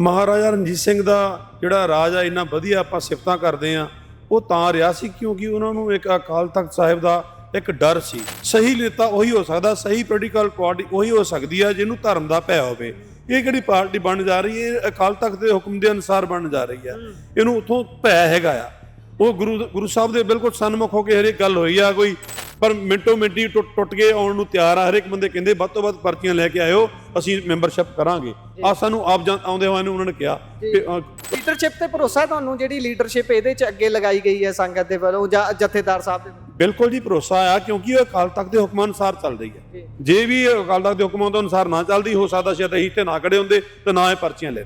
ਮਹਾਰਾਜਾ ਰਣਜੀਤ ਸਿੰਘ ਦਾ ਜਿਹੜਾ ਰਾਜ ਆ, ਇੰਨਾ ਵਧੀਆ ਆਪਾਂ ਸਿਫਤਾਂ ਕਰਦੇ ਆ ਉਹ ਤਾਂ ਰਿਹਾ ਸੀ ਕਿਉਂਕਿ ਉਹਨਾਂ ਨੂੰ ਇੱਕ ਅਕਾਲ ਤਖਤ ਸਾਹਿਬ ਦਾ ਇੱਕ ਡਰ ਸੀ। ਸਹੀ ਨੇਤਾ ਉਹੀ ਹੋ ਸਕਦਾ, ਸਹੀ ਪੋਲੀਟੀਕਲ ਪਾਰਟੀ ਉਹੀ ਹੋ ਸਕਦੀ ਆ, ਜਿਹਨੂੰ ਧਰਮ ਦਾ ਭੈ ਹੋਵੇ। ਇਹ ਕਿਹੜੀ ਪਾਰਟੀ ਬਣ ਜਾ ਰਹੀ ਹੈ? ਅਕਾਲ ਤਖਤ ਦੇ ਹੁਕਮ ਦੇ ਅਨੁਸਾਰ ਬਣ ਜਾ ਰਹੀ ਹੈ ਇਹਨੂੰ ਉਥੋਂ ਭੈ ਹੈਗਾ ਆ। ਉਹ ਗੁਰੂ ਗੁਰੂ ਸਾਹਿਬ ਦੇ ਬਿਲਕੁਲ ਸਨਮੁਖ ਹੋ ਕੇ ਹਰੇਕ ਗੱਲ ਹੋਈ ਆ, ਕੋਈ ਪਰ ਮਿੰਟੋ ਮਿੰਟੀ ਟੁੱਟ ਕੇ ਆਉਣ ਨੂੰ ਤਿਆਰ ਆ ਹਰੇਕ ਬੰਦੇ ਕਹਿੰਦੇ ਵੱਧ ਤੋਂ ਵੱਧ ਪਰਚੀਆਂ ਲੈ ਕੇ ਆਇਓ ਅਸੀਂ ਮੈਂਬਰਸ਼ਿਪ ਕਰਾਂਗੇ। ਆ ਸਾਨੂੰ ਆਪ ਆਉਂਦੇ ਹੋਏ ਨੂੰ ਉਹਨਾਂ ਨੇ ਕਿਹਾ ਲੀਡਰਸ਼ਿਪ ਤੇ ਭਰੋਸਾ ਤੁਹਾਨੂੰ ਜਿਹੜੀ ਲੀਡਰਸ਼ਿਪ ਇਹਦੇ ਚ ਅੱਗੇ ਲਗਾਈ ਗਈ ਹੈ ਸੰਗਤ ਦੇ ਵੱਲੋਂ ਜਾਂ ਜਥੇਦਾਰ ਸਾਹਿਬ ਦੇ ਬਿਲਕੁਲ ਜੀ ਭਰੋਸਾ ਆ ਕਿਉਂਕਿ ਇਹ ਅਕਾਲ ਤਖਤ ਦੇ ਹੁਕਮਾਂ ਅਨੁਸਾਰ ਚੱਲ ਰਹੀ ਹੈ। ਜੇ। ਵੀ ਅਕਾਲ ਤਖਤ ਦੇ ਹੁਕਮਾਂ ਦੇ ਅਨੁਸਾਰ ਨਾ ਚੱਲਦੀ ਹੋ ਸਕਦਾ ਸ਼ਾਇਦ ਅਸੀਂ ਤੇ ਨਾ ਖੜੇ ਹੁੰਦੇ ਤੇ ਨਾ ਇਹ ਪਰਚੀਆਂ ਲੈ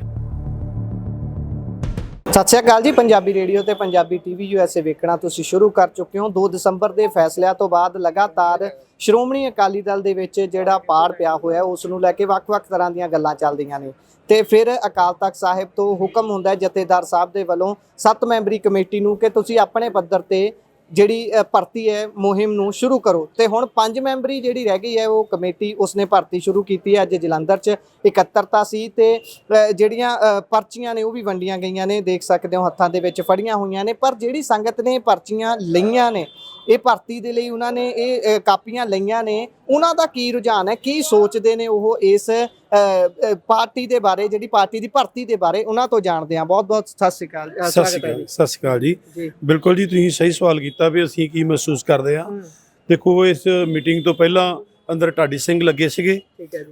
ਸਤਿ ਸ਼੍ਰੀ ਅਕਾਲ ਜੀ, ਪੰਜਾਬੀ ਰੇਡੀਓ ਤੇ ਪੰਜਾਬੀ ਟੀਵੀ ਯੂਐਸਏ ਵੇਖਣਾ ਤੁਸੀਂ ਸ਼ੁਰੂ ਕਰ ਚੁੱਕੇ ਹੋ। 2 ਦਸੰਬਰ ਦੇ ਫੈਸਲਿਆਂ ਤੋਂ ਬਾਅਦ ਲਗਾਤਾਰ ਸ਼੍ਰੋਮਣੀ ਅਕਾਲੀ ਦਲ ਦੇ ਵਿੱਚ ਜਿਹੜਾ ਪਾੜ ਪਿਆ ਹੋਇਆ, ਉਸ ਨੂੰ ਲੈ ਕੇ ਵੱਖ-ਵੱਖ ਤਰ੍ਹਾਂ ਦੀਆਂ ਗੱਲਾਂ ਚੱਲਦੀਆਂ ਨੇ। ਤੇ ਫਿਰ ਅਕਾਲ ਤਖਤ ਸਾਹਿਬ ਤੋਂ ਹੁਕਮ ਹੁੰਦਾ ਜਥੇਦਾਰ ਸਾਹਿਬ ਦੇ ਵੱਲੋਂ ਸੱਤ ਮੈਂਬਰੀ ਕਮੇਟੀ ਨੂੰ ਕਿ ਤੁਸੀਂ ਆਪਣੇ ਪੱਧਰ ਤੇ ਜਿਹੜੀ ਭਰਤੀ ਹੈ ਮੁਹਿੰਮ ਨੂੰ ਸ਼ੁਰੂ ਕਰੋ। ਤੇ ਹੁਣ 5 ਮੈਂਬਰੀ ਜਿਹੜੀ ਰਹਿ ਗਈ ਹੈ, ਉਹ ਕਮੇਟੀ ਉਸਨੇ ਭਰਤੀ ਸ਼ੁਰੂ ਕੀਤੀ ਹੈ। ਅੱਜ ਜਲੰਧਰ 'ਚ ਇਕੱਤਰਤਾ ਸੀ ਤੇ ਜਿਹੜੀਆਂ ਪਰਚੀਆਂ ਨੇ ਉਹ ਵੀ ਵੰਡੀਆਂ ਗਈਆਂ ਨੇ। ਦੇਖ ਸਕਦੇ ਹੋ ਹੱਥਾਂ ਦੇ ਵਿੱਚ ਫੜੀਆਂ ਹੋਈਆਂ ਨੇ। ਪਰ ਜਿਹੜੀ ਸੰਗਤ ਨੇ ਪਰਚੀਆਂ ਲਈਆਂ ਨੇ, ਇਹ ਭਰਤੀ ਦੇ ਲਈ ਉਹਨਾਂ ਨੇ ਇਹ ਕਾਪੀਆਂ ਲਈਆਂ ਨੇ। ਉਹਨਾਂ ਦਾ ਕੀ ਰੁਝਾਨ ਹੈ? ਕੀ ਸੋਚਦੇ ਨੇ ਉਹ ਇਸ ਪਾਰਟੀ ਦੇ ਬਾਰੇ ਜਿਹੜੀ ਪਾਰਟੀ ਦੀ ਭਰਤੀ ਦੇ ਬਾਰੇ ਉਹਨਾਂ ਤੋਂ ਜਾਣਦੇ ਆ ਬਹੁਤ ਬਹੁਤ ਸਤਿ ਸ਼੍ਰੀ ਅਕਾਲ ਸਤਿ ਸ਼੍ਰੀ ਅਕਾਲ ਸਤਿ ਸ਼੍ਰੀ ਅਕਾਲ ਜੀ। ਬਿਲਕੁਲ ਜੀ ਤੁਸੀਂ ਸਹੀ ਸਵਾਲ ਕੀਤਾ ਵੀ ਅਸੀਂ ਕੀ ਮਹਿਸੂਸ ਕਰਦੇ ਆ ਦੇਖੋ ਇਸ ਮੀਟਿੰਗ ਤੋਂ ਪਹਿਲਾਂ ਅੰਦਰ ਢਾਡੀ ਸਿੰਘ ਲੱਗੇ ਸੀਗੇ।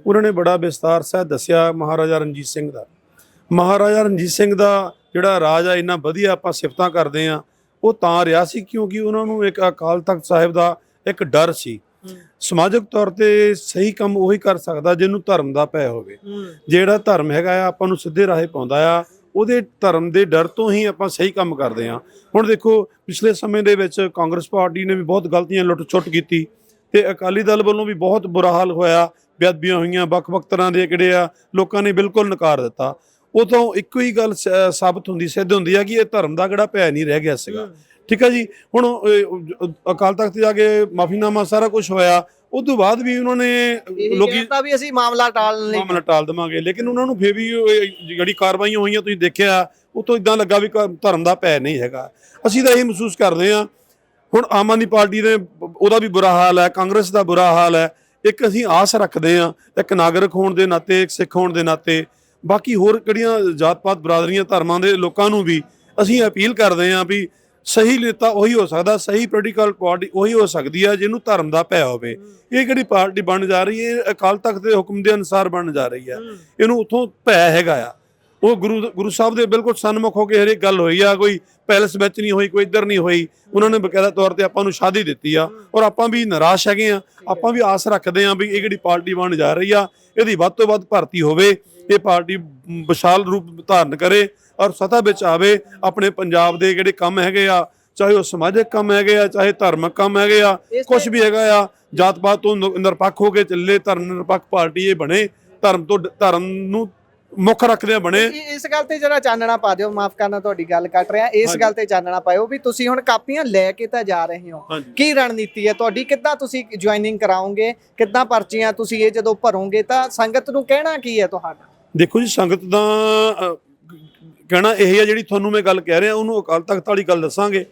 ਉਹਨਾਂ ਨੇ ਬੜਾ ਵਿਸਤਾਰ ਸਹਿਤ ਦੱਸਿਆ ਮਹਾਰਾਜਾ ਰਣਜੀਤ ਸਿੰਘ ਦਾ। ਮਹਾਰਾਜਾ ਰਣਜੀਤ ਸਿੰਘ ਦਾ ਜਿਹੜਾ ਰਾਜ ਆ ਇੰਨਾ ਵਧੀਆ ਆਪਾਂ ਸਿਫਤਾਂ ਕਰਦੇ ਆ ਉਹ ਤਾਂ ਰਿਹਾ ਸੀ ਕਿਉਂਕਿ ਉਹਨਾਂ ਨੂੰ ਇੱਕ ਅਕਾਲ ਤਖਤ ਸਾਹਿਬ ਦਾ ਇੱਕ ਡਰ ਸੀ। ਸਮਾਜਿਕ ਤੌਰ ਤੇ ਸਹੀ ਕੰਮ ਉਹੀ ਕਰ ਸਕਦਾ ਜਿਹਨੂੰ ਧਰਮ ਦਾ ਭੈ ਹੋਵੇ। ਜਿਹੜਾ ਧਰਮ ਹੈਗਾ ਆ ਆਪਾਂ ਨੂੰ ਸਿੱਧੇ ਰਾਹੇ ਪਾਉਂਦਾ ਆ ਉਹਦੇ ਧਰਮ ਦੇ ਡਰ ਤੋਂ ਹੀ ਆਪਾਂ ਸਹੀ ਕੰਮ ਕਰਦੇ ਆ ਹੁਣ ਦੇਖੋ ਪਿਛਲੇ ਸਮੇਂ ਦੇ ਵਿੱਚ ਕਾਂਗਰਸ ਪਾਰਟੀ ਨੇ ਵੀ ਬਹੁਤ ਗਲਤੀਆਂ ਲੁੱਟ-ਛੁੱਟ ਕੀਤੀ ਤੇ ਅਕਾਲੀ ਦਲ ਵੱਲੋਂ ਵੀ ਬਹੁਤ ਬੁਰਾ ਹਾਲ ਹੋਇਆ ਬੇਅਦਬੀਆਂ ਹੋਈਆਂ ਵੱਖ-ਵੱਖ ਤਰ੍ਹਾਂ ਦੇ ਜਿਹੜੇ ਆ ਲੋਕਾਂ ਨੇ ਬਿਲਕੁਲ ਨਕਾਰ ਦਿੱਤਾ। ਉਦੋਂ ਇੱਕੋ ਹੀ ਗੱਲ ਸਾਬਤ ਹੁੰਦੀ ਸਿੱਧ ਹੁੰਦੀ ਆ ਕਿ ਇਹ ਧਰਮ ਦਾ ਕਿਹੜਾ ਭੈ ਨਹੀਂ ਰਹਿ ਗਿਆ ਸੀਗਾ। ਠੀਕ ਹੈ ਜੀ? ਹੁਣ ਅਕਾਲ ਤਖਤ ਜਾ ਕੇ ਮਾਫੀਨਾਮਾ ਸਾਰਾ ਕੁਝ ਹੋਇਆ ਉਸ ਤੋਂ ਬਾਅਦ ਵੀ ਉਹਨਾਂ ਨੇ ਲੋਕੀ ਕਹਿੰਦਾ ਵੀ ਅਸੀਂ ਮਾਮਲਾ ਟਾਲ ਨਹੀਂ ਮਾਮਲਾ ਟਾਲ ਦੇਵਾਂਗੇ ਲੇਕਿਨ ਉਹਨਾਂ ਨੂੰ ਫੇਰ ਵੀ ਜਿਹੜੀ ਕਾਰਵਾਈਆਂ ਹੋਈਆਂ ਤੁਸੀਂ ਦੇਖਿਆ ਉਹ ਤੋਂ ਇਦਾਂ ਲੱਗਾ ਵੀ ਧਰਮ ਦਾ ਭੈ ਨਹੀਂ ਹੈਗਾ। ਅਸੀਂ ਤਾਂ ਇਹ ਮਹਿਸੂਸ ਕਰਦੇ ਹਾਂ ਹੁਣ ਆਮ ਆਦਮੀ ਪਾਰਟੀ ਦੇ ਉਹਦਾ ਵੀ ਬੁਰਾ ਹਾਲ ਹੈ ਕਾਂਗਰਸ ਦਾ ਬੁਰਾ ਹਾਲ ਹੈ ਇੱਕ ਅਸੀਂ ਆਸ ਰੱਖਦੇ ਹਾਂ ਇੱਕ ਨਾਗਰਿਕ ਹੋਣ ਦੇ ਨਾਤੇ ਇੱਕ ਸਿੱਖ ਹੋਣ ਦੇ ਨਾਤੇ ਬਾਕੀ ਹੋਰ ਕਿਹੜੀਆਂ ਜਾਤ-ਪਾਤ ਬਰਾਦਰੀਆਂ ਧਰਮਾਂ ਦੇ ਲੋਕਾਂ ਨੂੰ ਵੀ ਅਸੀਂ ਅਪੀਲ ਕਰਦੇ ਹਾਂ ਵੀ ਸਹੀ ਨੇਤਾ ਉਹੀ ਹੋ ਸਕਦਾ ਸਹੀ ਪੋਲੀਟੀਕਲ ਪਾਰਟੀ ਉਹੀ ਹੋ ਸਕਦੀ ਹੈ ਜਿਹਨੂੰ ਧਰਮ ਦਾ ਭੈ ਹੋਵੇ। ਇਹ ਕਿਹੜੀ ਪਾਰਟੀ ਬਣ ਜਾ ਰਹੀ ਹੈ? ਅਕਾਲ ਤਖਤ ਦੇ ਹੁਕਮ ਦੇ ਅਨੁਸਾਰ ਬਣ ਜਾ ਰਹੀ ਹੈ। ਇਹਨੂੰ ਉਥੋਂ ਭੈ ਹੈਗਾ ਆ। ਉਹ ਗੁਰੂ ਗੁਰੂ ਸਾਹਿਬ ਦੇ ਬਿਲਕੁਲ ਸਨਮੁਖ ਹੋ ਕੇ ਹਰੇਕ ਗੱਲ ਹੋਈ ਆ ਕੋਈ ਪੈਲਸ ਵਿੱਚ ਨਹੀਂ ਹੋਈ ਕੋਈ ਇੱਧਰ ਨਹੀਂ ਹੋਈ। ਉਹਨਾਂ ਨੇ ਬਕਾਇਦਾ ਤੌਰ ਤੇ ਆਪਾਂ ਨੂੰ ਸ਼ਾਦੀ ਦਿੱਤੀ ਆ। ਔਰ ਆਪਾਂ ਵੀ ਨਿਰਾਸ਼ ਹੈਗੇ ਆ। ਆਪਾਂ ਵੀ ਆਸ ਰੱਖਦੇ ਆ ਵੀ ਇਹ ਜਿਹੜੀ ਪਾਰਟੀ ਬਣ ਜਾ ਰਹੀ ਆ। ਇਹਦੀ ਵੱਧ ਤੋਂ ਵੱਧ ਭਰਤੀ ਹੋਵੇ। ਇਹ ਪਾਰਟੀ ਵਿਸ਼ਾਲ ਰੂਪ ਧਾਰਨ ਕਰੇ। ਔਰ ਸਤਾ ਵਿੱਚ ਆਵੇ ਆਪਣੇ ਪੰਜਾਬ ਦੇ ਜਿਹੜੇ ਕੰਮ ਹੈਗੇ ਆ ਚਾਹੇ ਉਹ ਸਮਾਜਿਕ ਕੰਮ ਹੈਗੇ ਆ ਚਾਹੇ ਧਾਰਮਿਕ ਕੰਮ ਹੈਗੇ ਆ ਕੁਝ ਵੀ ਹੈਗਾ ਆ ਜਾਤ ਪਾਤ ਤੋਂ ਨਿਰਪੱਖ ਹੋ ਕੇ ਚੱਲੇ ਧਰਮ ਨਿਰਪੱਖ ਪਾਰਟੀ ਇਹ ਬਣੇ ਧਰਮ ਤੋਂ ਧਰਮ ਨੂੰ ਮੁੱਖ ਰੱਖਦੇ ਬਣੇ। ਇਸ ਗੱਲ ਤੇ ਜਰਾ ਚਾਨਣਾ ਪਾ ਦਿਓ ਮਾਫ ਕਰਨਾ ਤੁਹਾਡੀ ਗੱਲ ਕੱਟ ਰਿਹਾ ਇਸ। ਗੱਲ ਤੇ ਚਾਨਣਾ ਪਾਇਓ ਵੀ ਤੁਸੀਂ ਹੁਣ ਕਾਪੀਆਂ ਲੈ ਕੇ ਤਾਂ ਜਾ ਰਹੇ ਹੋ। ਕੀ ਰਣਨੀਤੀ ਹੈ ਤੁਹਾਡੀ? ਕਿੱਦਾਂ ਤੁਸੀਂ ਜੁਆਇਨਿੰਗ ਕਰਾਓਗੇ? ਕਿੱਦਾਂ ਪਰਚੀਆਂ ਤੁਸੀਂ ਇਹ ਜਦੋਂ ਭਰੋਗੇ ਤਾਂ ਸੰਗਤ ਨੂੰ ਕਹਿਣਾ ਕੀ ਹੈ ਤੁਹਾਡਾ? ਦੇਖੋ ਜੀ ਸੰਗਤ ਦਾ ਕਹਿਣਾ ਇਹ ਹੈ ਜਿਹੜੀ ਤੁਹਾਨੂੰ ਮੈਂ ਗੱਲ ਕਹਿ ਰਿਹਾ ਉਹਨੂੰ ਅਕਾਲ ਤਖਤ ਵਾਲੀ ਗੱਲ ਦੱਸਾਂਗੇ।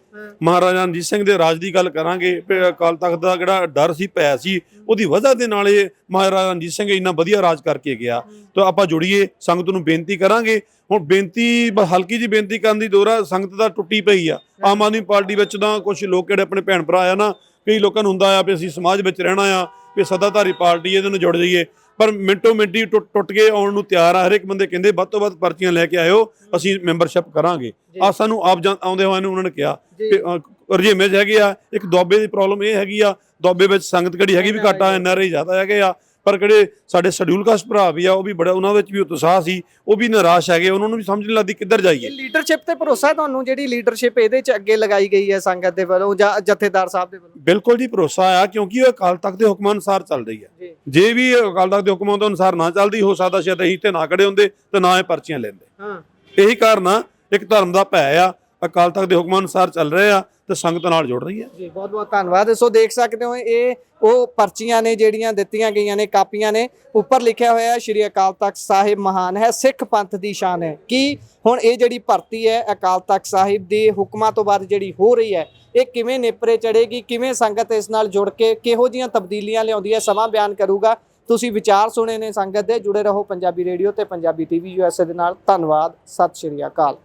ਮਹਾਰਾਜਾ ਰਣਜੀਤ ਸਿੰਘ ਦੇ ਰਾਜ ਦੀ ਗੱਲ ਕਰਾਂਗੇ ਅਕਾਲ ਤਖਤ ਦਾ ਜਿਹੜਾ ਡਰ ਸੀ ਪੈ ਸੀ ਉਹਦੀ ਵਜ੍ਹਾ ਦੇ ਨਾਲ ਇਹ ਮਹਾਰਾਜਾ ਰਣਜੀਤ ਸਿੰਘ ਇੰਨਾ ਵਧੀਆ ਰਾਜ ਕਰਕੇ ਗਿਆ। ਤਾਂ ਆਪਾਂ ਜੁੜੀਏ ਸੰਗਤ ਨੂੰ ਬੇਨਤੀ ਕਰਾਂਗੇ। ਹੁਣ ਬੇਨਤੀ ਹਲਕੀ ਜੀ ਬੇਨਤੀ ਕਰਨ ਦੀ ਦੋਰਾ ਸੰਗਤ ਦਾ ਟੁੱਟੀ ਪਈ ਆ। ਆਮ ਆਦਮੀ ਪਾਰਟੀ ਵਿੱਚ ਤਾਂ ਕੁਝ ਲੋਕ ਜਿਹੜੇ ਆਪਣੇ ਭੈਣ ਭਰਾ ਆ ਨਾ ਕਈ ਲੋਕਾਂ ਨੂੰ ਹੁੰਦਾ ਆ ਵੀ ਅਸੀਂ ਸਮਾਜ ਵਿੱਚ ਰਹਿਣਾ ਆ ਵੀ ਸੱਤਾਧਾਰੀ ਪਾਰਟੀ ਇਹਦੇ ਨਾਲ ਜੁੜ ਜਾਈਏ। ਪਰ ਮਿੰਟੋ ਮਿੰਟੀ ਟੁੱਟ ਕੇ ਆਉਣ ਨੂੰ ਤਿਆਰ ਆ। ਹਰੇਕ ਬੰਦੇ ਕਹਿੰਦੇ ਵੱਧ ਤੋਂ ਵੱਧ ਪਰਚੀਆਂ ਲੈ ਕੇ ਆਇਓ ਅਸੀਂ ਮੈਂਬਰਸ਼ਿਪ ਕਰਾਂਗੇ। ਆ ਸਾਨੂੰ ਆਪ ਜਾਂ- ਆਉਂਦੇ ਹੋਏ ਨੂੰ ਉਹਨਾਂ ਨੇ ਕਿਹਾ। ਕਿ ਰਜੇਮੇ ਹੈਗੇ ਆ ਇੱਕ ਦੁਆਬੇ ਦੀ ਪ੍ਰੋਬਲਮ ਇਹ ਹੈਗੀ ਆ ਦੁਆਬੇ ਵਿੱਚ ਸੰਗਤ ਕਿਹੜੀ ਹੈਗੀ ਵੀ ਘੱਟ ਐਨਆਰਆਈ ਜ਼ਿਆਦਾ ਹੈਗੇ ਆ ਪਰ ਕਿਹੜੇ ਸਾਡੇ ਸ਼ਡਿਊਲ ਕਾਸਟ ਭਰਾ ਵੀ ਆ ਉਹ ਵੀ ਬੜਾ ਉਹਨਾਂ ਵਿੱਚ ਵੀ ਉਤਸ਼ਾਹ ਸੀ ਉਹ ਵੀ ਨਿਰਾਸ਼ ਹੈਗੇ ਉਹਨਾਂ ਨੂੰ ਵੀ ਸਮਝ ਨਹੀਂ ਲੱਗਦੀ ਕਿੱਧਰ ਇਹ ਜਾਈਏ ਲੀਡਰਸ਼ਿਪ ਤੇ ਭਰੋਸਾ ਤੁਹਾਨੂੰ ਜਿਹੜੀ ਲੀਡਰਸ਼ਿਪ ਇਹਦੇ ਚ ਅੱਗੇ ਲਗਾਈ ਗਈ ਹੈ ਸੰਗਤ ਦੇ ਵੱਲੋਂ ਜਾਂ ਜਥੇਦਾਰ ਸਾਹਿਬ ਦੇ ਵੱਲੋਂ? ਬਿਲਕੁਲ ਜੀ ਭਰੋਸਾ ਆ ਕਿਉਂਕਿ ਇਹ ਅਕਾਲ ਤਖਤ ਦੇ ਹੁਕਮਾਂ ਅਨੁਸਾਰ ਚੱਲ ਰਹੀ ਹੈ। ਜੀ। ਵੀ ਅਕਾਲ ਤਖਤ ਦੇ ਹੁਕਮਾਂ ਦੇ ਅਨੁਸਾਰ ਨਾ ਚੱਲਦੀ ਹੋ ਸਕਦਾ ਸ਼ਾਇਦ ਅਸੀਂ ਤੇ ਨਾ ਖੜੇ ਹੁੰਦੇ ਤੇ ਨਾ ਇਹ ਪਰਚੀਆਂ ਲੈਂਦੇ। ਹਾਂ। ਇਹੀ ਕਾਰਨ ਆ ਇੱਕ ਧਰਮ ਦਾ ਭੈ ਆ ਅਕਾਲ ਤਖਤ ਦੇ ਹੁਕਮਾਂ ਅਨੁਸਾਰ ਚੱਲ ਰਹੇ ਆ ਤੇ ਸੰਗਤ ਨਾਲ ਜੁੜ ਰਹੀ ਹੈ। ਜੀ, ਬਹੁਤ ਬਹੁਤ ਧੰਨਵਾਦ। ਸੋ ਦੇਖ ਸਕਦੇ ਹੋ, ਇਹ ਉਹ ਪਰਚੀਆਂ ਨੇ ਜਿਹੜੀਆਂ ਦਿੱਤੀਆਂ ਗਈਆਂ ਨੇ, ਕਾਪੀਆਂ ਨੇ, ਉੱਪਰ ਲਿਖਿਆ ਹੋਇਆ ਹੈ, ਸ਼੍ਰੀ ਅਕਾਲ ਤਖਤ ਸਾਹਿਬ ਮਹਾਨ ਹੈ, ਸਿੱਖ ਪੰਥ ਦੀ ਸ਼ਾਨ ਹੈ। ਕੀ ਹੁਣ ਇਹ ਜਿਹੜੀ ਭਰਤੀ ਹੈ ਅਕਾਲ ਤਖਤ ਸਾਹਿਬ ਦੇ ਹੁਕਮਾਂ ਤੋਂ ਬਾਅਦ ਜਿਹੜੀ ਹੋ ਰਹੀ ਹੈ, ਇਹ ਕਿਵੇਂ ਨੇਪਰੇ ਚੜੇਗੀ ਕਿਵੇਂ ਸੰਗਤ ਇਸ ਨਾਲ ਜੁੜ ਕੇ ਕਿਹੋ ਜੀਆਂ ਤਬਦੀਲੀਆਂ ਲਿਆਉਂਦੀ ਹੈ, ਸਮਾਂ ਬਿਆਨ ਕਰੂਗਾ। ਤੁਸੀਂ ਵਿਚਾਰ ਸੁਣੇ ਨੇ ਸੰਗਤ ਦੇ, ਜੁੜੇ ਰਹੋ ਪੰਜਾਬੀ ਰੇਡੀਓ ਤੇ ਪੰਜਾਬੀ ਟੀਵੀ ਯੂਐਸਏ ਦੇ ਨਾਲ। ਧੰਨਵਾਦ, ਸਤਿ ਸ਼੍ਰੀ ਅਕਾਲ।